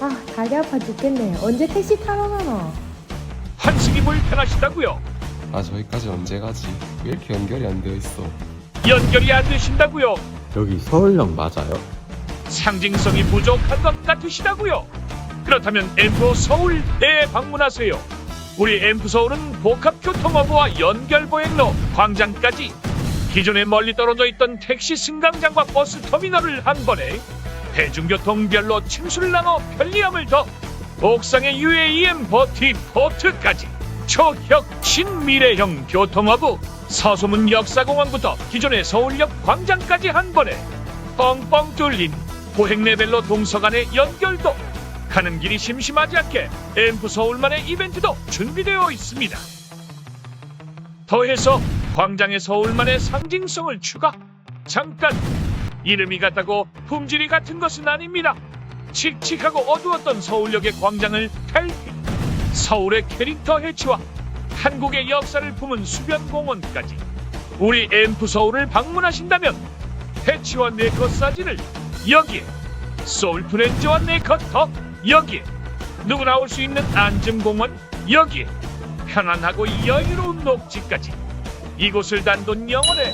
아, 다리 아파 죽겠네. 언제 택시 타러 가노? 환승이 불편하시다고요? 아 저기까지 언제 가지? 왜 이렇게 연결이 안 되어 있어? 연결이 안 되신다고요? 여기 서울역 맞아요? 상징성이 부족한 것 같으시다고요? 그렇다면 엠프 서울에 방문하세요. 우리 엠프 서울은 복합교통허브와 연결보행로, 광장까지 기존에 멀리 떨어져 있던 택시 승강장과 버스 터미널을 한 번에 대중교통별로 층수를 나눠 편리함을 더 옥상의 UAM 버티 포트까지 초혁 신 미래형 교통허브 서소문 역사공원부터 기존의 서울역 광장까지 한 번에 뻥뻥 뚫린 보행 레벨로 동서간의 연결도 가는 길이 심심하지 않게 엠프 서울만의 이벤트도 준비되어 있습니다. 더해서 광장의 서울만의 상징성을 추가. 잠깐 이름이 같다고 품질이 같은 것은 아닙니다. 칙칙하고 어두웠던 서울역의 광장을 탈피. 서울의 캐릭터 해치와 한국의 역사를 품은 수변공원까지 우리 엠프 서울을 방문하신다면 해치와 네컷 사진을 여기에 소울 프렌즈와 네컷 더 여기에 누구나 올 수 있는 안전공원 여기에 편안하고 여유로운 녹지까지 이곳을 단돈 영원에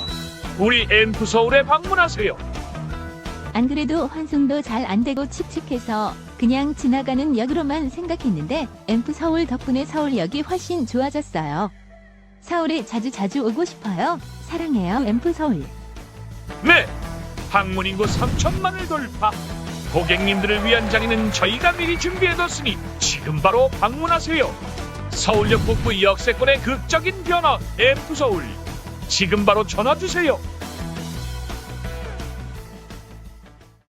우리 엠프 서울에 방문하세요. 안 그래도 환승도 잘 안 되고 칙칙해서 그냥 지나가는 역으로만 생각했는데 앰프 서울 덕분에 서울역이 훨씬 좋아졌어요. 서울에 자주 자주 오고 싶어요. 사랑해요 앰프 서울. 네, 방문 인구 3천만을 돌파. 고객님들을 위한 자리는 저희가 미리 준비해뒀으니 지금 바로 방문하세요. 서울역 북부 역세권의 극적인 변화 엠프 서울. 지금 바로 전화 주세요.